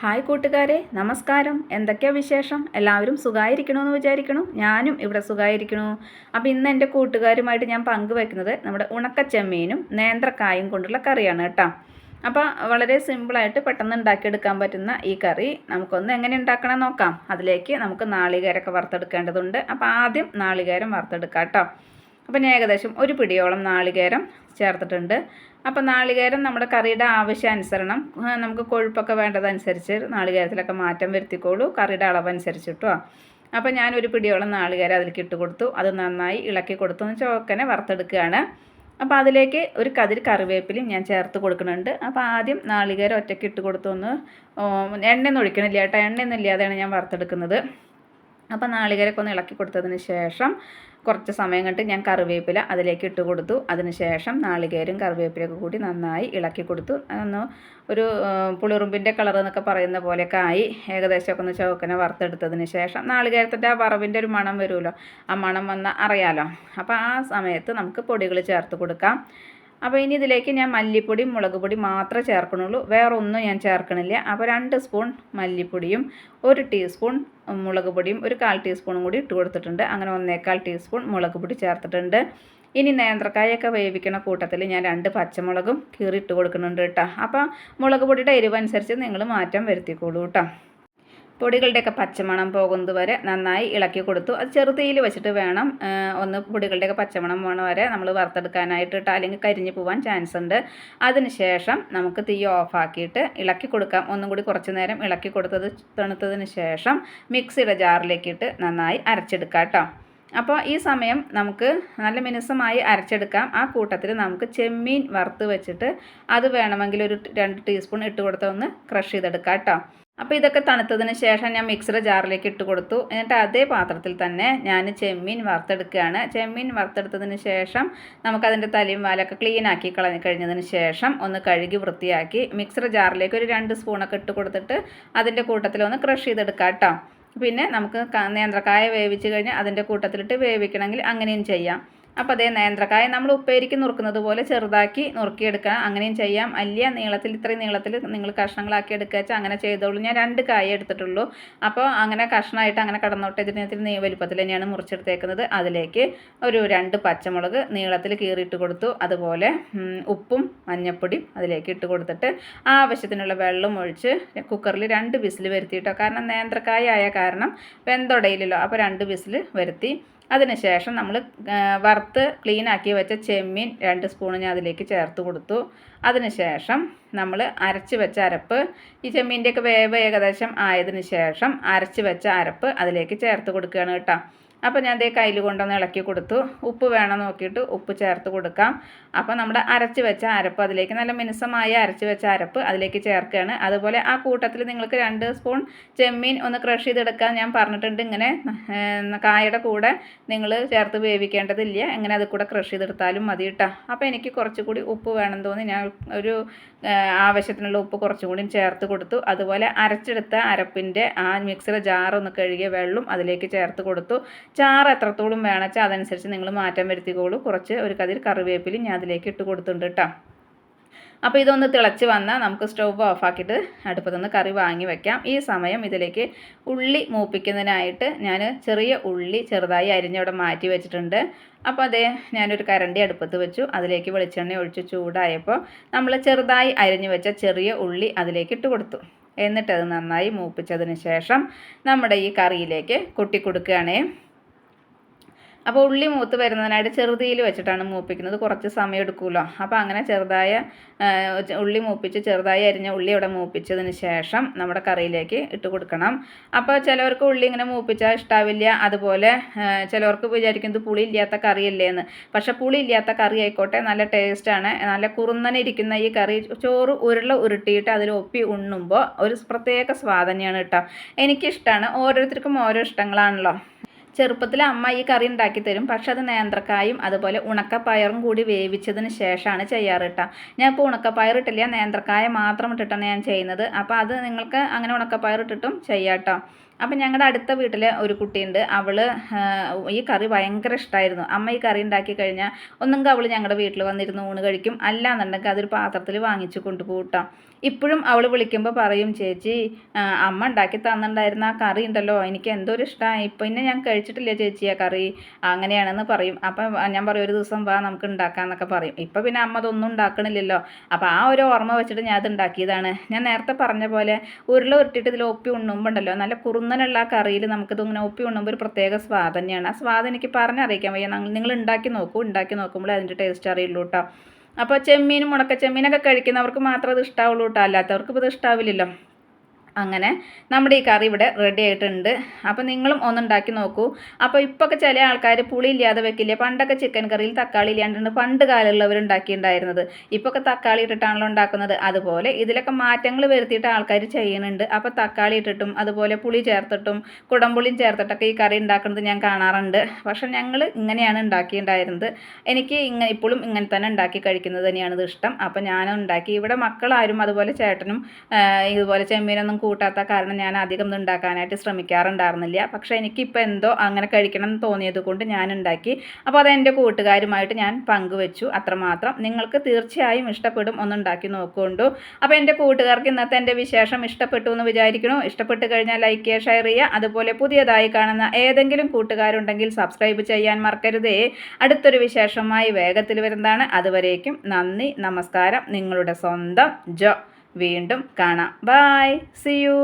Hi കൂട്ടുകാരെ നമസ്കാരം. എന്തൊക്കെയാ വിശേഷം? എല്ലാവരും സുഖമായിരിക്കണമെന്ന് വിചാരിക്കണു. ഞാനും ഇവിടെ സുഖമായിരിക്കണു അപ്പോൾ ഇന്ന് എന്റെ കൂട്ടുകാരുമായിട്ട് ഞാൻ പങ്കുവെക്കുന്നത് നമ്മുടെ ഉണക്കച്ചെമ്മീനും നേന്ത്രക്കായും കൊണ്ടുള്ള കറിയാണ് കേട്ടോ. അപ്പോൾ വളരെ സിമ്പിളായിട്ട് പെട്ടെന്ന് ഉണ്ടാക്കിയെടുക്കാൻ പറ്റുന്ന ഈ കറി നമുക്കൊന്ന് എങ്ങനെ ഉണ്ടാക്കണം നോക്കാം. അതിലേക്ക് നമുക്ക് നാളികേരമൊക്കെ വറുത്തെടുക്കേണ്ടതുണ്ട്. അപ്പോൾ ആദ്യം നാളികേരം വറുത്തെടുക്കാം കേട്ടോ. അപ്പം ഞാൻ ഏകദേശം ഒരു പിടിയോളം നാളികേരം ചേർത്തിട്ടുണ്ട്. അപ്പം നാളികേരം നമ്മുടെ കറിയുടെ ആവശ്യാനുസരണം നമുക്ക് കൊഴുപ്പൊക്കെ വേണ്ടതനുസരിച്ച് നാളികേരത്തിലൊക്കെ മാറ്റം വരുത്തിക്കോളൂ കറിയുടെ അളവനുസരിച്ച് കേട്ടോ അപ്പം ഞാൻ ഒരു പിടിയോളം നാളികേരം അതിലേക്ക് ഇട്ട് കൊടുത്തു. അത് നന്നായി ഇളക്കി കൊടുത്തു. എന്ന് ചോക്കനെ വറുത്തെടുക്കുകയാണ്. അപ്പോൾ അതിലേക്ക് ഒരു കതിർ കറിവേപ്പിലയും ഞാൻ ചേർത്ത് കൊടുക്കുന്നുണ്ട്. അപ്പോൾ ആദ്യം നാളികേരം ഒറ്റയ്ക്ക് ഇട്ട് കൊടുത്തു ഒന്ന് എണ്ണയൊന്നും ഒഴിക്കണില്ല കേട്ടോ. എണ്ണയൊന്നും ഇല്ലാതെയാണ് ഞാൻ വറുത്തെടുക്കുന്നത്. അപ്പോൾ നാളികരൊക്കെ ഒന്ന് ഇളക്കി കൊടുത്തതിന് ശേഷം കുറച്ച് സമയം കണ്ട് ഞാൻ കറിവേപ്പില അതിലേക്ക് ഇട്ട് കൊടുത്തു. അതിന് ശേഷം നാളികേരും കറിവേപ്പിലയൊക്കെ കൂടി നന്നായി ഇളക്കി കൊടുത്തു. അതൊന്ന് ഒരു പുളിറുമ്പിന്റെ കളർ എന്നൊക്കെ പറയുന്ന പോലെയൊക്കെ ആയി. ഏകദേശമൊക്കെ ഒന്ന് ചുവക്കനെ വറുത്തെടുത്തതിന് ശേഷം നാളികേരത്തിന്റെ ആ വറവിന്റെ ഒരു മണം വരുമല്ലോ. ആ മണം വന്നാൽ അറിയാലോ. അപ്പോൾ ആ സമയത്ത് നമുക്ക് പൊടികൾ ചേർത്ത് കൊടുക്കാം. അപ്പോൾ ഇനി ഇതിലേക്ക് ഞാൻ മല്ലിപ്പൊടി മുളക് പൊടി മാത്രമേ ചേർക്കണുള്ളൂ. വേറെ ഒന്നും ഞാൻ ചേർക്കണില്ല. അപ്പോൾ രണ്ട് സ്പൂൺ മല്ലിപ്പൊടിയും ഒരു ടീസ്പൂൺ മുളക് പൊടിയും ഒരു കാൽ ടീസ്പൂണും കൂടി ഇട്ട് കൊടുത്തിട്ടുണ്ട്. അങ്ങനെ ഒന്നേക്കാൽ ടീസ്പൂൺ മുളക് പൊടി ചേർത്തിട്ടുണ്ട്. ഇനി നേന്ത്രക്കായൊക്കെ വേവിക്കണ കൂട്ടത്തിൽ ഞാൻ രണ്ട് പച്ചമുളകും കീറിയിട്ട് കൊടുക്കുന്നുണ്ട് കേട്ടോ. അപ്പോൾ മുളക് പൊടിയുടെ എരിവനുസരിച്ച് നിങ്ങൾ മാറ്റം വരുത്തിക്കോളൂ കേട്ടോ. പൊടികളുടെയൊക്കെ പച്ചമണം പോകുന്നത് വരെ നന്നായി ഇളക്കി കൊടുത്തു. അത് ചെറുതീയിൽ വെച്ചിട്ട് വേണം ഒന്ന് പൊടികളുടെയൊക്കെ പച്ചമണം പോണ വരെ നമ്മൾ വറുത്തെടുക്കാനായിട്ട് ഇട്ട് അല്ലെങ്കിൽ കരിഞ്ഞു പോകാൻ ചാൻസ് ഉണ്ട്. അതിനുശേഷം നമുക്ക് തീ ഓഫാക്കിയിട്ട് ഇളക്കി കൊടുക്കാം. ഒന്നും കൂടി കുറച്ച് നേരം ഇളക്കി കൊടുത്തത് തണുത്തതിന് ശേഷം മിക്സിയുടെ ജാറിലേക്ക് ഇട്ട് നന്നായി അരച്ചെടുക്കാം കേട്ടോ. അപ്പോൾ ഈ സമയം നമുക്ക് നല്ല മിനുസമായി അരച്ചെടുക്കാം. ആ കൂട്ടത്തിൽ നമുക്ക് ചെമ്മീൻ വറുത്ത് വെച്ചിട്ട് അത് വേണമെങ്കിൽ ഒരു രണ്ട് ടീസ്പൂൺ ഇട്ട് കൊടുത്ത് ഒന്ന് ക്രഷ് ചെയ്തെടുക്കാം കേട്ടോ. അപ്പോൾ ഇതൊക്കെ തണുത്തതിന് ശേഷം ഞാൻ മിക്സർ ജാറിലേക്ക് ഇട്ട് കൊടുത്തു. എന്നിട്ട് അതേ പാത്രത്തിൽ തന്നെ ഞാൻ ചെമ്മീൻ വറുത്തെടുക്കുകയാണ്. ചെമ്മീൻ വറുത്തെടുത്തതിന് ശേഷം നമുക്കതിന്റെ തലയും വാലൊക്കെ ക്ലീൻ ആക്കി കളഞ്ഞ് കഴിഞ്ഞതിന് ശേഷം ഒന്ന് കഴുകി വൃത്തിയാക്കി മിക്സർ ജാറിലേക്ക് ഒരു രണ്ട് സ്പൂണൊക്കെ ഇട്ട് കൊടുത്തിട്ട് അതിന്റെ കൂട്ടത്തിൽ ഒന്ന് ക്രഷ് ചെയ്തെടുക്കാം കേട്ടോ പിന്നെ നമുക്ക് നേന്ത്രക്കായ വേവിച്ച് കഴിഞ്ഞാൽ അതിന്റെ കൂട്ടത്തിലിട്ട് വേവിക്കണമെങ്കിൽ അങ്ങനെയും ചെയ്യാം. അപ്പോൾ അതേ നേന്ത്രക്കായ നമ്മൾ ഉപ്പേരിക്ക് നുറുക്കുന്നത് പോലെ ചെറുതാക്കി നുറുക്കിയെടുക്കണം അങ്ങനെയും ചെയ്യാം. അല്ല നീളത്തിൽ ഇത്രയും നീളത്തിൽ നിങ്ങൾ കഷ്ണങ്ങളാക്കി എടുക്കുക വെച്ചാൽ അങ്ങനെ ചെയ്തോളൂ. ഞാൻ രണ്ട് കായ എടുത്തിട്ടുള്ളൂ. അപ്പോൾ അങ്ങനെ കഷ്ണമായിട്ട് അങ്ങനെ കടന്നോട്ടെ ഇതിനകത്തിൽ നീ വലുപ്പത്തിൽ തന്നെയാണ് മുറിച്ചെടുത്തേക്കുന്നത്. അതിലേക്ക് ഒരു രണ്ട് പച്ചമുളക് നീളത്തിൽ കീറിയിട്ട് കൊടുത്തു. അതുപോലെ ഉപ്പും മഞ്ഞപ്പൊടിയും അതിലേക്ക് ഇട്ട് കൊടുത്തിട്ട് ആവശ്യത്തിനുള്ള വെള്ളം ഒഴിച്ച് കുക്കറിൽ രണ്ട് വിസിൽ വരുത്തിയിട്ടോ. കാരണം നേന്ത്രക്കായ ആയ കാരണം വെന്തൊടയില്ലല്ലോ. അപ്പോൾ രണ്ട് വിസിൽ വരുത്തി അതിനുശേഷം നമ്മൾ വറുത്ത് ക്ലീൻ ആക്കി വെച്ച ചെമ്മീൻ രണ്ട് സ്പൂൺ ഞാൻ അതിലേക്ക് ചേർത്ത് കൊടുത്തു. അതിനുശേഷം നമ്മൾ അരച്ച് വെച്ച അരപ്പ് ഈ ചെമ്മീന്റെയൊക്കെ വേവ് ഏകദേശം ആയതിനു ശേഷം അരച്ച് വെച്ച അരപ്പ് അതിലേക്ക് ചേർത്ത് കൊടുക്കുകയാണ് കേട്ടോ. അപ്പോൾ ഞാൻ ദേ കയ്യിൽ കൊണ്ടൊന്ന് ഇളക്കി കൊടുത്തു. ഉപ്പ് വേണം നോക്കിയിട്ട് ഉപ്പ് ചേർത്ത് കൊടുക്കാം. അപ്പോൾ നമ്മുടെ അരച്ച് വെച്ച അരപ്പ് അതിലേക്ക് നല്ല മിനുസമായ അരച്ച് വെച്ച അരപ്പ് അതിലേക്ക് ചേർക്കുകയാണ്. അതുപോലെ ആ കൂട്ടത്തിൽ നിങ്ങൾക്ക് രണ്ട് സ്പൂൺ ചെമ്മീൻ ഒന്ന് ക്രഷ് ചെയ്തെടുക്കാൻ ഞാൻ പറഞ്ഞിട്ടുണ്ട്. ഇങ്ങനെ കായയുടെ കൂടെ നിങ്ങൾ ചേർത്ത് വേവിക്കേണ്ടതില്ല. എങ്ങനെ അത് കൂടെ ക്രഷ് ചെയ്തെടുത്താലും മതി കേട്ടോ അപ്പോൾ എനിക്ക് കുറച്ചുകൂടി ഉപ്പ് വേണം തോന്നി. ഞാൻ ഒരു ആവശ്യത്തിനുള്ള ഉപ്പ് കുറച്ചുകൂടി ചേർത്ത് കൊടുത്തു. അതുപോലെ അരച്ചെടുത്ത അരപ്പിന്റെ ആ മിക്സിയുടെ ജാറൊന്ന് കഴുകിയ വെള്ളം അതിലേക്ക് ചേർത്ത് കൊടുത്തു. ചാറ് എത്രത്തോളം വേണച്ചാൽ അതനുസരിച്ച് നിങ്ങൾ മാറ്റം വരുത്തിക്കോളൂ. കുറച്ച് ഒരു കതിർ കറിവേപ്പിലും ഞാൻ അതിലേക്ക് ഇട്ട് കൊടുത്തിട്ടുണ്ട് കേട്ടോ അപ്പോൾ ഇതൊന്ന് തിളച്ച് വന്നാൽ നമുക്ക് സ്റ്റൗവ് ഓഫാക്കിയിട്ട് അടുപ്പത്തുനിന്ന് കറി വാങ്ങി വെക്കാം. ഈ സമയം ഇതിലേക്ക് ഉള്ളി മൂപ്പിക്കുന്നതിനായിട്ട് ഞാൻ ചെറിയ ഉള്ളി ചെറുതായി അരിഞ്ഞവിടെ മാറ്റി വെച്ചിട്ടുണ്ട്. അപ്പോൾ അതേ ഞാനൊരു കരണ്ടി അടുപ്പത്ത് വെച്ചു. അതിലേക്ക് വെളിച്ചെണ്ണ ഒഴിച്ച് ചൂടായപ്പോൾ നമ്മൾ ചെറുതായി അരിഞ്ഞു വെച്ച ചെറിയ ഉള്ളി അതിലേക്ക് ഇട്ട് കൊടുത്തു. എന്നിട്ടത് നന്നായി മൂപ്പിച്ചതിന് ശേഷം നമ്മുടെ ഈ കറിയിലേക്ക് കൊട്ടി അപ്പോൾ ഉള്ളി മൂത്ത് വരുന്നതിനായിട്ട് ചെറുതീയിൽ വെച്ചിട്ടാണ് മൂപ്പിക്കുന്നത്. കുറച്ച് സമയം എടുക്കുമല്ലോ അപ്പോൾ അങ്ങനെ ചെറുതായ ഉള്ളി മൂപ്പിച്ച് ചെറുതായി അരിഞ്ഞ ഉള്ളി അവിടെ മൂപ്പിച്ചതിന് ശേഷം നമ്മുടെ കറിയിലേക്ക് ഇട്ട് കൊടുക്കണം. അപ്പോൾ ചിലവർക്ക് ഉള്ളി ഇങ്ങനെ മൂപ്പിച്ചാൽ ഇഷ്ടാവില്ല. അതുപോലെ ചിലവർക്ക് വിചാരിക്കുന്നത് പുളി ഇല്ലാത്ത കറിയല്ലേ എന്ന്. പക്ഷെ പുളി ഇല്ലാത്ത കറി ആയിക്കോട്ടെ നല്ല ടേസ്റ്റാണ് നല്ല കുറുന്നനിരിക്കുന്ന ഈ കറി ചോറ് ഉരുള ഉരുട്ടിയിട്ട് അതിൽ ഒപ്പി ഉണ്ണുമ്പോൾ ഒരു പ്രത്യേക സ്വാദ് തന്നെയാണ് കേട്ടോ. എനിക്കിഷ്ടമാണ് ഓരോരുത്തർക്കും ഓരോ ഇഷ്ടങ്ങളാണല്ലോ. ചെറുപ്പത്തിൽ അമ്മ ഈ കറി ഉണ്ടാക്കി തരും. പക്ഷെ അത് നേന്ത്രക്കായും അതുപോലെ ഉണക്കപ്പയറും കൂടി വേവിച്ചതിന് ശേഷമാണ് ചെയ്യാറ് ഞാൻ ഇപ്പോൾ ഉണക്കപ്പയർ ഇട്ടില്ല. നേന്ത്രക്കായ മാത്രം ഇട്ടിട്ടാണ് ഞാൻ ചെയ്യുന്നത്. അപ്പോൾ അത് നിങ്ങൾക്ക് അങ്ങനെ ഉണക്കപ്പയർ ഇട്ടിട്ടും ചെയ്യാം കേട്ടോ അപ്പം ഞങ്ങളുടെ അടുത്ത വീട്ടിൽ ഒരു കുട്ടിയുണ്ട്. അവൾ ഈ കറി ഭയങ്കര ഇഷ്ടമായിരുന്നു അമ്മ ഈ കറി ഉണ്ടാക്കി കഴിഞ്ഞാൽ ഒന്നെങ്കിൽ അവൾ ഞങ്ങളുടെ വീട്ടിൽ വന്നിരുന്ന് ഊണ് കഴിക്കും. അല്ലാന്നുണ്ടെങ്കിൽ അതൊരു പാത്രത്തിൽ വാങ്ങിച്ച് കൊണ്ടുപോകട്ടോ കേട്ടോ ഇപ്പോഴും അവൾ വിളിക്കുമ്പോൾ പറയും ചേച്ചി അമ്മ ഉണ്ടാക്കി തന്നിട്ടുണ്ടായിരുന്ന ആ കറി ഉണ്ടല്ലോ എനിക്ക് എന്തോ ഒരു ഇഷ്ടമായി ഇപ്പം പിന്നെ ഞാൻ കഴിച്ചിട്ടില്ല ചേച്ചി ആ കറി? അങ്ങനെയാണെന്ന് പറയും. അപ്പം ഞാൻ പറയും ഒരു ദിവസം വാ നമുക്ക് ഉണ്ടാക്കാമെന്നൊക്കെ പറയും. ഇപ്പം പിന്നെ അമ്മ അതൊന്നും ഉണ്ടാക്കണില്ലല്ലോ അപ്പോൾ ആ ഒരു ഓർമ്മ വെച്ചിട്ട് ഞാൻ അത് ഉണ്ടാക്കിയതാണ് ഞാൻ നേരത്തെ പറഞ്ഞ പോലെ ഉരുള ഉരുട്ടിയിട്ട് ഇതിൽ ഒപ്പി ഉണ്ണുമ്പോണ്ടല്ലോ. നല്ല നല്ല കുറുന്നനുള്ള ആ കറിയിൽ നമുക്കിത് ഇങ്ങനെ ഒപ്പി ഉണ്ണുമ്പോൾ ഒരു പ്രത്യേക സ്വാദ് തന്നെയാണ്. ആ സ്വാദ് എനിക്ക് പറഞ്ഞറിയിക്കാൻ വയ്യ. നിങ്ങൾ- ഉണ്ടാക്കി നോക്കൂ. ഉണ്ടാക്കി നോക്കുമ്പോൾ അതിന്റെ ടേസ്റ്റ് അറിയുള്ളൂ കേട്ടോ അപ്പോൾ ചെമ്മീനും മുടക്ക ചെമ്മീനൊക്കെ കഴിക്കുന്നവർക്ക് മാത്രം അത് ഇഷ്ടാവുള്ളൂ കേട്ടോ അല്ലാത്തവർക്ക് ഇത് ഇഷ്ടാവില്ലല്ലോ. അങ്ങനെ നമ്മുടെ ഈ കറി ഇവിടെ റെഡി ആയിട്ടുണ്ട്. അപ്പോൾ നിങ്ങളും ഒന്നുണ്ടാക്കി നോക്കൂ. അപ്പോൾ ഇപ്പോഴൊക്കെ ചില ആൾക്കാർ പുളി ഇല്ലാതെ വെക്കില്ല? പണ്ടൊക്കെ ചിക്കൻ കറിയിൽ തക്കാളി ഇല്ലാണ്ടാണ് പണ്ട് കാലമുള്ളവർ ഉണ്ടാക്കിയിട്ടുണ്ടായിരുന്നത്. ഇപ്പോഴൊക്കെ തക്കാളി ഇട്ടിട്ടാണല്ലോ ഉണ്ടാക്കുന്നത്. അതുപോലെ ഇതിലൊക്കെ മാറ്റങ്ങൾ വരുത്തിയിട്ട് ആൾക്കാർ ചെയ്യുന്നുണ്ട്. അപ്പോൾ തക്കാളി ഇട്ടിട്ടും അതുപോലെ പുളി ചേർത്തിട്ടും കുടംപുളിയും ചേർത്തിട്ടൊക്കെ ഈ കറി ഉണ്ടാക്കുന്നത് ഞാൻ കാണാറുണ്ട്. പക്ഷേ ഞങ്ങൾ ഇങ്ങനെയാണ് ഉണ്ടാക്കിയിട്ടുണ്ടായിരുന്നത്. എനിക്ക് ഇങ്ങനെ ഇപ്പോഴും ഇങ്ങനെ തന്നെ ഉണ്ടാക്കി കഴിക്കുന്നത് തന്നെയാണ് ഇത് ഇഷ്ടം. അപ്പോൾ ഞാനും ഉണ്ടാക്കി. ഇവിടെ മക്കളാരും അതുപോലെ ചേട്ടനും ഇതുപോലെ ചെമ്മീനൊന്നും കൂട്ടാത്ത കാരണം ഞാൻ അധികം ഉണ്ടാക്കാനായിട്ട് ശ്രമിക്കാറുണ്ടായിരുന്നില്ല. പക്ഷേ എനിക്കിപ്പോൾ എന്തോ അങ്ങനെ കഴിക്കണം എന്ന് തോന്നിയത് കൊണ്ട് ഞാൻ ഉണ്ടാക്കി. അപ്പോൾ അത് എന്റെ കൂട്ടുകാരുമായിട്ട് ഞാൻ പങ്കുവെച്ചു. അത്രമാത്രം. നിങ്ങൾക്ക് തീർച്ചയായും ഇഷ്ടപ്പെടും. ഒന്നുണ്ടാക്കി നോക്കുകൊണ്ടു. അപ്പോൾ എന്റെ കൂട്ടുകാർക്ക് ഇന്നത്തെ എന്റെ വിശേഷം ഇഷ്ടപ്പെട്ടു എന്ന് വിചാരിക്കണു ഇഷ്ടപ്പെട്ട് കഴിഞ്ഞാൽ ലൈക്ക് ചെയ്യുക ഷെയർ ചെയ്യുക. അതുപോലെ പുതിയതായി കാണുന്ന ഏതെങ്കിലും കൂട്ടുകാരുണ്ടെങ്കിൽ സബ്സ്ക്രൈബ് ചെയ്യാൻ മറക്കരുതേ. അടുത്തൊരു വിശേഷമായി വേഗത്തിൽ വരുന്നതാണ്. അതുവരേക്കും നന്ദി നമസ്കാരം. നിങ്ങളുടെ സ്വന്തം ജോ. വീണ്ടും കാണാം. Bye C U